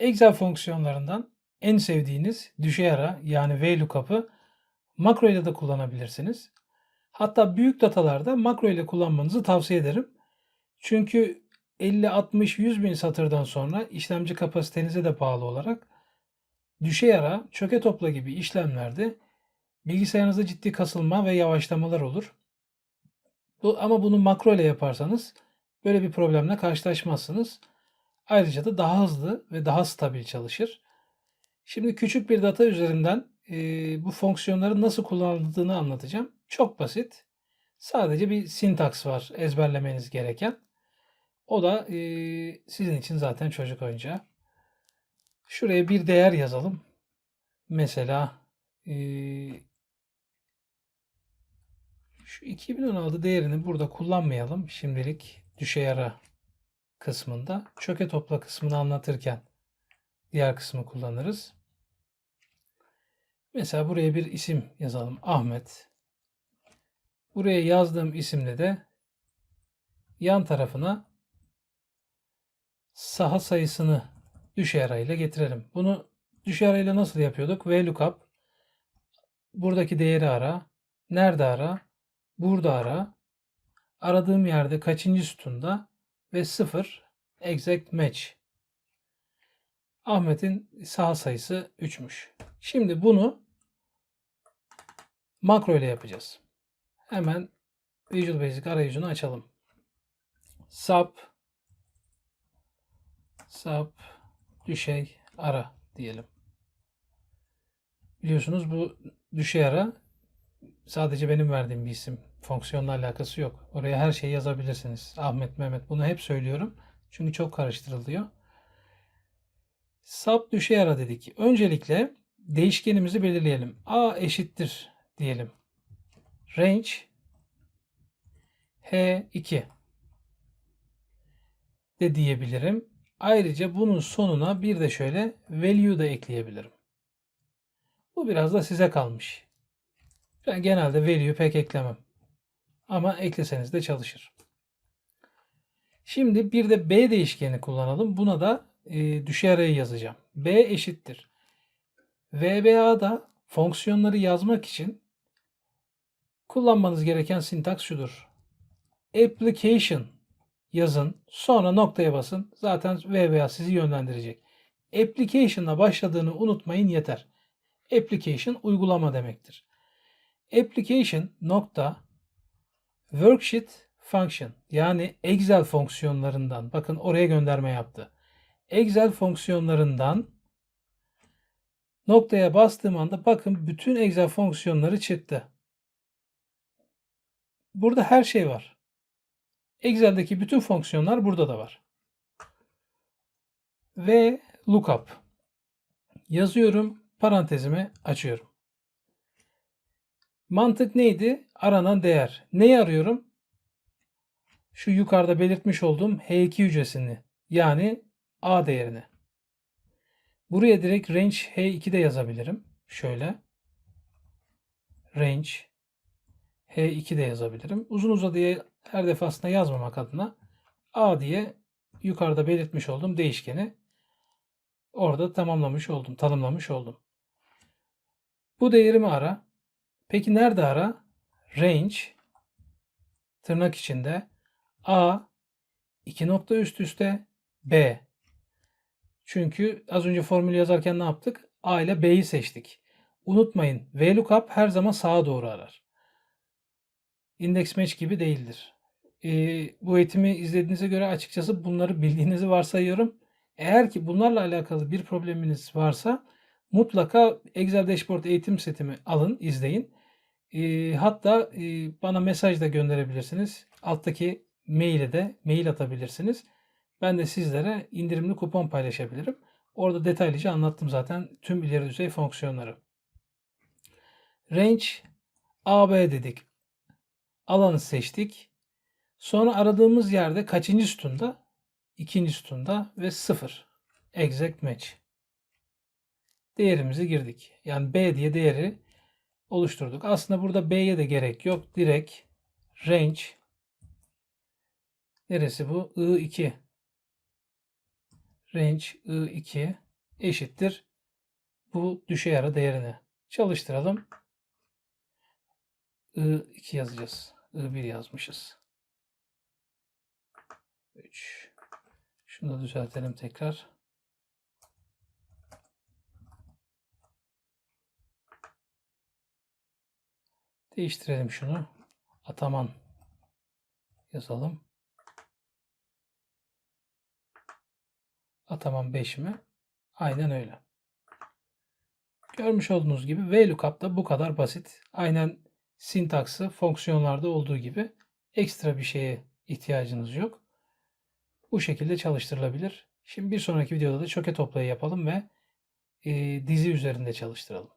Excel fonksiyonlarından en sevdiğiniz düşey ara yani VLOOKUP'ı makro ile de kullanabilirsiniz. Hatta büyük datalarda makro ile kullanmanızı tavsiye ederim. Çünkü 50, 60, 100 bin satırdan sonra işlemci kapasitenize de bağlı olarak düşey ara, çöke topla gibi işlemlerde bilgisayarınızda ciddi kasılma ve yavaşlamalar olur. Ama bunu makro ile yaparsanız böyle bir problemle karşılaşmazsınız. Ayrıca da daha hızlı ve daha stabil çalışır. Şimdi küçük bir data üzerinden e, bu fonksiyonların nasıl kullanıldığını anlatacağım. Çok basit. Sadece bir sintaks var ezberlemeniz gereken. O da e, sizin için zaten çocuk oyuncağı. Şuraya bir değer yazalım. Mesela e, şu 2016 değerini burada kullanmayalım. Şimdilik düşey ara kısmında. Çöke topla kısmını anlatırken diğer kısmı kullanırız. Mesela buraya bir isim yazalım. Ahmet. Buraya yazdığım isimle de yan tarafına saha sayısını düşey arayla getirelim. Bunu düşey arayla nasıl yapıyorduk? VLOOKUP buradaki değeri ara. Nerede ara? Burada ara. Aradığım yerde kaçıncı sütunda ve 0 exact match. Ahmet'in saha sayısı 3'müş. Şimdi bunu makro ile yapacağız. Hemen Visual Basic arayüzünü açalım. Sub sub düşey ara diyelim. Biliyorsunuz bu düşey ara sadece benim verdiğim bir isim. Fonksiyonla alakası yok. Oraya her şeyi yazabilirsiniz. Ahmet, Mehmet bunu hep söylüyorum. Çünkü çok karıştırılıyor. Sub düşey ara dedik. Öncelikle değişkenimizi belirleyelim. A eşittir diyelim. Range H2 de diyebilirim. Ayrıca bunun sonuna bir de şöyle value da ekleyebilirim. Bu biraz da size kalmış. Ben genelde value pek eklemem. Ama ekleseniz de çalışır. Şimdi bir de B değişkeni kullanalım. Buna da e, düşey arayı yazacağım. B eşittir. VBA'da fonksiyonları yazmak için kullanmanız gereken sintaks şudur. Application yazın. Sonra noktaya basın. Zaten VBA sizi yönlendirecek. Application'la başladığını unutmayın yeter. Application uygulama demektir. Application nokta worksheet function yani Excel fonksiyonlarından bakın oraya gönderme yaptı. Excel fonksiyonlarından noktaya bastığım anda bakın bütün Excel fonksiyonları çıktı. Burada her şey var. Excel'deki bütün fonksiyonlar burada da var. Ve lookup. Yazıyorum, parantezimi açıyorum. Mantık neydi? Aranan değer. Neyi arıyorum? Şu yukarıda belirtmiş olduğum H2 hücresini yani A değerini. Buraya direkt range H2 de yazabilirim. Şöyle. Range H2 de yazabilirim. Uzun uzadıya her defasında yazmamak adına A diye yukarıda belirtmiş olduğum değişkeni orada tamamlamış oldum, tanımlamış oldum. Bu değerimi ara. Peki nerede ara? Range tırnak içinde A iki nokta üst üste B. Çünkü az önce formülü yazarken ne yaptık? A ile B'yi seçtik. Unutmayın VLOOKUP her zaman sağa doğru arar. Index match gibi değildir. Ee, bu eğitimi izlediğinize göre açıkçası bunları bildiğinizi varsayıyorum. Eğer ki bunlarla alakalı bir probleminiz varsa mutlaka Excel Dashboard eğitim setimi alın, izleyin. E, hatta e, bana mesaj da gönderebilirsiniz. Alttaki maile de mail atabilirsiniz. Ben de sizlere indirimli kupon paylaşabilirim. Orada detaylıca anlattım zaten tüm ileri düzey fonksiyonları. Range AB dedik. Alanı seçtik. Sonra aradığımız yerde kaçıncı sütunda? İkinci sütunda ve 0. Exact match. Değerimizi girdik. Yani B diye değeri oluşturduk. Aslında burada B'ye de gerek yok. Direkt range neresi bu? I2 range I2 eşittir bu düşey ara değerini. Çalıştıralım. I2 yazacağız. I1 yazmışız. 3. Şunu da düzeltelim tekrar. Değiştirelim şunu. Ataman yazalım. Ataman 5 mi? Aynen öyle. Görmüş olduğunuz gibi VLOOKUP da bu kadar basit. Aynen sintaksı fonksiyonlarda olduğu gibi ekstra bir şeye ihtiyacınız yok. Bu şekilde çalıştırılabilir. Şimdi bir sonraki videoda da çöke toplayı yapalım ve e, dizi üzerinde çalıştıralım.